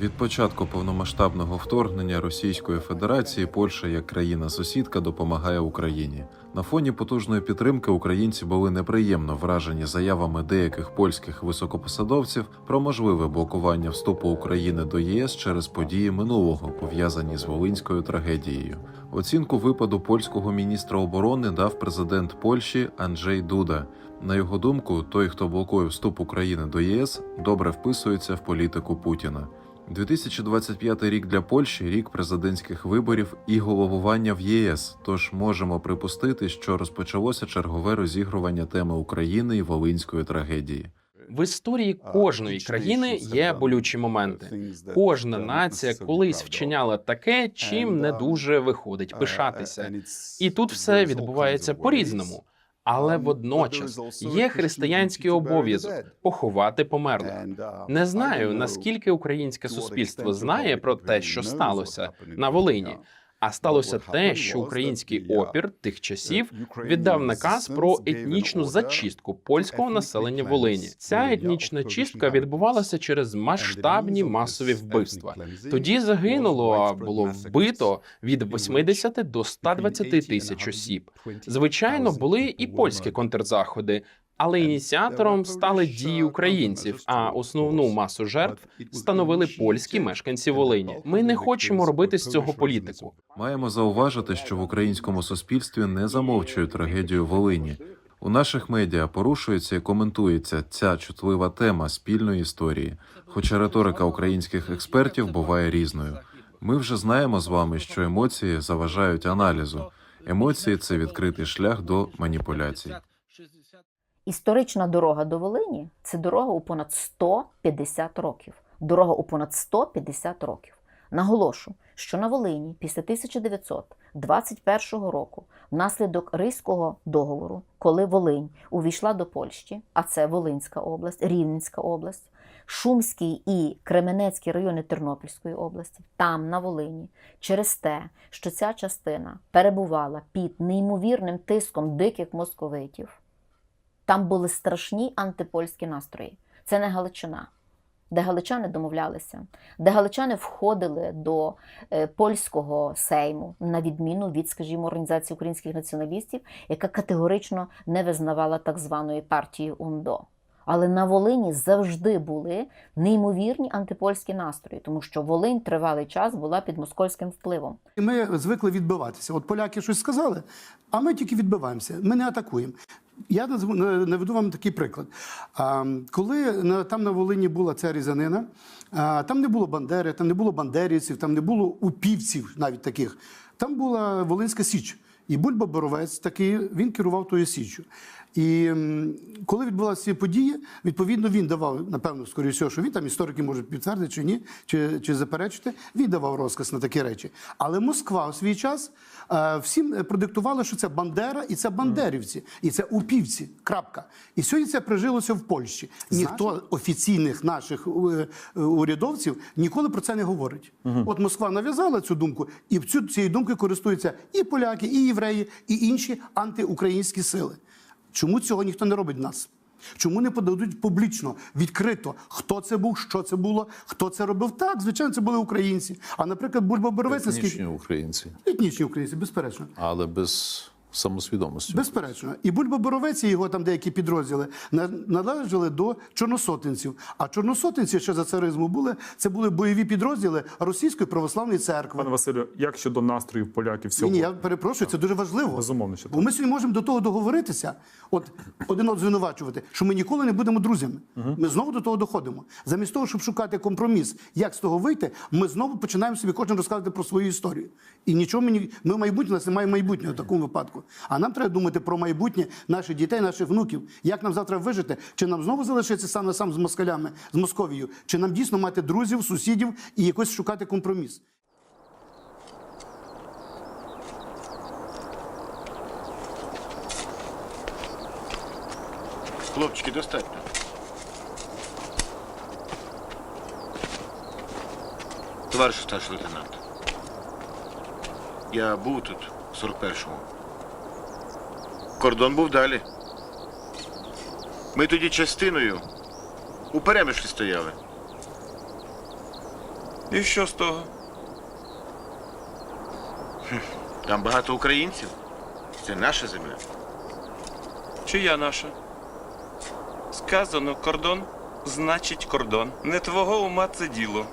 Від початку повномасштабного вторгнення Російської Федерації Польща як країна-сусідка допомагає Україні. На фоні потужної підтримки українці були неприємно вражені заявами деяких польських високопосадовців про можливе блокування вступу України до ЄС через події минулого, пов'язані з волинською трагедією. Оцінку випаду польського міністра оборони дав президент Польщі Анджей Дуда. На його думку, той, хто блокує вступ України до ЄС, добре вписується в політику Путіна. 2025 рік для Польщі рік президентських виборів і головування в ЄС. Тож можемо припустити, що розпочалося чергове розігрування теми України і волинської трагедії. В історії кожної країни є болючі моменти. Кожна нація колись вчиняла таке, чим не дуже виходить пишатися. І тут все відбувається по-різному. Але водночас є християнський обов'язок поховати померлих. Не знаю наскільки українське суспільство знає про те, що сталося на Волині. А сталося те, що український опір тих часів віддав наказ про етнічну зачистку польського населення Волині. Ця етнічна чистка відбувалася через масштабні масові вбивства. Тоді загинуло, було вбито від 80 до 120 тисяч осіб. Звичайно, були і польські контрзаходи. Але ініціатором стали дії українців, а основну масу жертв становили польські мешканці Волині. Ми не хочемо робити з цього політику. Маємо зауважити, що в українському суспільстві не замовчують трагедію Волині. У наших медіа порушується і коментується ця чутлива тема спільної історії, хоча риторика українських експертів буває різною. Ми вже знаємо з вами, що емоції заважають аналізу. Емоції це відкритий шлях до маніпуляцій. Історична дорога до Волині це дорога у понад 150 років. Дорога у понад 150 років. Наголошу, що на Волині після 1921 року, внаслідок Ризького договору, коли Волинь увійшла до Польщі, а це Волинська область, Рівненська область, Шумський і Кременецький райони Тернопільської області, там на Волині, через те, що ця частина перебувала під неймовірним тиском диких московитів. Там були страшні антипольські настрої. Це не Галичина, де галичани домовлялися, де галичани входили до е, польського сейму, на відміну від, скажімо, організації українських націоналістів, яка категорично не визнавала так званої партії УНДО. Але на Волині завжди були неймовірні антипольські настрої, тому що Волинь тривалий час була під московським впливом. Ми звикли відбиватися. От поляки щось сказали, а ми тільки відбиваємося. Ми не атакуємо. Я назву- на- наведу вам такий приклад. Коли там на Волині була ця різанина, там не було бандери, там не було бандерівців, там не було упівців навіть таких. Там була Волинська Січ. І Бульба Боровець такий він керував тою січчю. І коли відбулися ці події, відповідно він давав, напевно, скоріше, всього, що він там історики можуть підтвердити чи ні, чи, чи заперечити. Він давав розказ на такі речі. Але Москва в свій час е, всім продиктувала, що це Бандера і це бандерівці, і це упівці. Крапка. І сьогодні це прижилося в Польщі. Ніхто офіційних наших е, е, урядовців ніколи про це не говорить. От Москва нав'язала цю думку, і цю цією думкою користуються і поляки, і євреї, і інші антиукраїнські сили. Чому цього ніхто не робить в нас? Чому не подадуть публічно, відкрито, хто це був, що це було, хто це робив? Так, звичайно, це були українці. А наприклад, Бульба Боровець, Етнічні українці, етнічні українці, безперечно. але без самосвідомості. Безперечно, і Бульба Боровець і його там деякі підрозділи на- належали до чорносотенців. А чорносотенці ще за царизму були це були бойові підрозділи Російської православної церкви. Пане Василю, як щодо настроїв поляків Ні, сьогодні? ні, я перепрошую, це дуже важливо. Безумовно, що Бо ми сьогодні можемо до того договоритися, от один от звинувачувати, що ми ніколи не будемо друзями. Ми знову до того доходимо. Замість того, щоб шукати компроміс, як з того вийти, ми знову починаємо собі кожен розказувати про свою історію. І нічого мені ми майбутнє, у нас немає майбутнього в такому випадку. А нам треба думати про майбутнє наших дітей, наших внуків. Як нам завтра вижити? Чи нам знову залишитися сам на сам з москалями, з Московією? Чи нам дійсно мати друзів, сусідів і якось шукати компроміс? Хлопчики, достатньо. Товариш старший лейтенант. Я був тут в 41-му. Кордон був далі. Ми тоді частиною у перемишлі стояли. І що з того? Там багато українців. Це наша земля. Чия наша? Сказано кордон, значить кордон. Не твого ума це діло.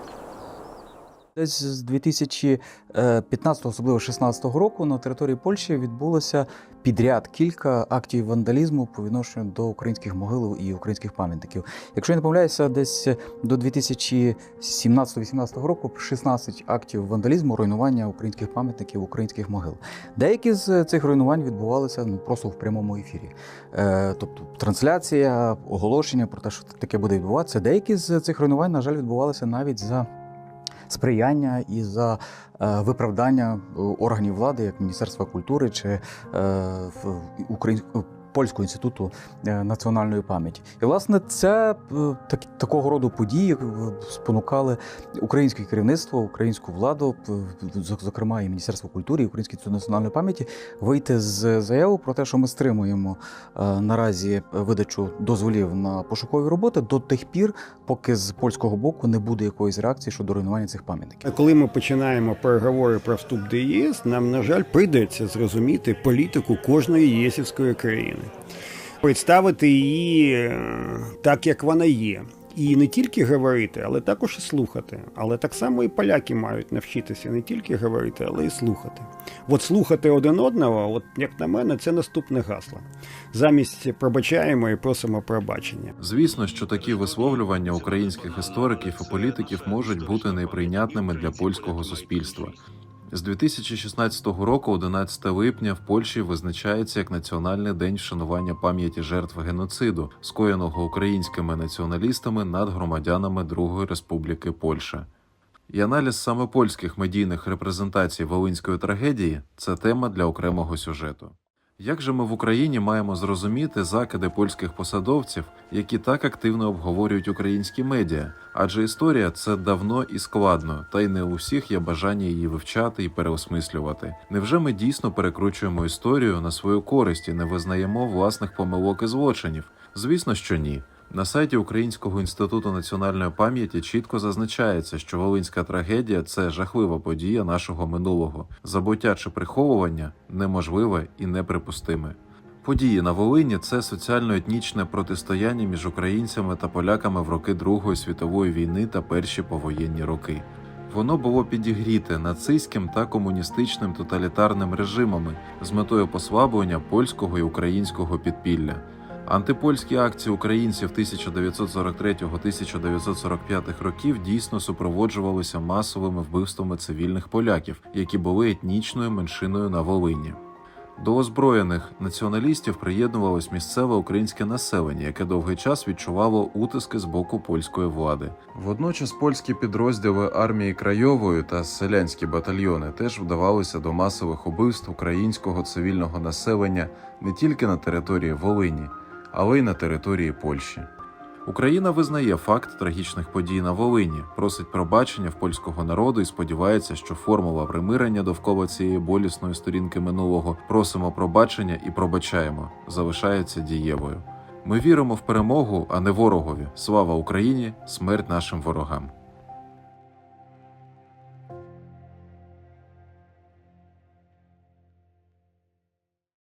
Десь з 2015, особливо 16 року, на території Польщі відбулося підряд кілька актів вандалізму по відношенню до українських могил і українських пам'ятників. Якщо я не помиляюся, десь до 2017-18 року 16 актів вандалізму, руйнування українських пам'ятників, українських могил. Деякі з цих руйнувань відбувалися ну просто в прямому ефірі. Е, тобто трансляція, оголошення про те, що таке буде відбуватися. Деякі з цих руйнувань, на жаль, відбувалися навіть за сприяння і за е, виправдання е, органів влади, як Міністерства культури чи е. Польського інституту е, національної пам'яті. І власне це так, такого роду події е, спонукали українське керівництво, українську владу, е, зокрема і Міністерство культури, і Український інститут національної пам'яті, вийти з заявою про те, що ми стримуємо наразі видачу дозволів на пошукові роботи до тих пір, поки з польського боку не буде якоїсь реакції щодо руйнування цих пам'ятників. Коли ми починаємо переговори про вступ до ЄС, нам, на жаль, прийдеться зрозуміти політику кожної єсівської країни, представити її е, так, як вона є. І не тільки говорити, але також і слухати. Але так само і поляки мають навчитися не тільки говорити, але й слухати. От слухати один одного, от як на мене, це наступне гасло. Замість пробачаємо і просимо пробачення. Звісно, що такі висловлювання українських істориків і політиків можуть бути неприйнятними для польського суспільства. З 2016 року, 11 липня, в Польщі визначається як Національний день вшанування пам'яті жертв геноциду, скоєного українськими націоналістами над громадянами Другої Республіки Польща. І аналіз саме польських медійних репрезентацій волинської трагедії це тема для окремого сюжету. Як же ми в Україні маємо зрозуміти закиди польських посадовців, які так активно обговорюють українські медіа? Адже історія це давно і складно, та й не у всіх є бажання її вивчати і переосмислювати. Невже ми дійсно перекручуємо історію на свою користь і не визнаємо власних помилок і злочинів? Звісно, що ні. На сайті Українського інституту національної пам'яті чітко зазначається, що Волинська трагедія це жахлива подія нашого минулого. Забуття чи приховування неможливе і неприпустиме. Події на Волині це соціально-етнічне протистояння між українцями та поляками в роки Другої світової війни та перші повоєнні роки. Воно було підігріте нацистським та комуністичним тоталітарним режимами з метою послаблення польського і українського підпілля. Антипольські акції українців 1943-1945 років дійсно супроводжувалися масовими вбивствами цивільних поляків, які були етнічною меншиною на Волині. До озброєних націоналістів приєднувалось місцеве українське населення, яке довгий час відчувало утиски з боку польської влади. Водночас польські підрозділи армії Крайової та селянські батальйони теж вдавалися до масових убивств українського цивільного населення не тільки на території Волині, але й на території Польщі. Україна визнає факт трагічних подій на Волині, просить пробачення в польського народу і сподівається, що формула примирення довкола цієї болісної сторінки минулого просимо пробачення і пробачаємо залишається дієвою. Ми віримо в перемогу, а не ворогові. Слава Україні! Смерть нашим ворогам!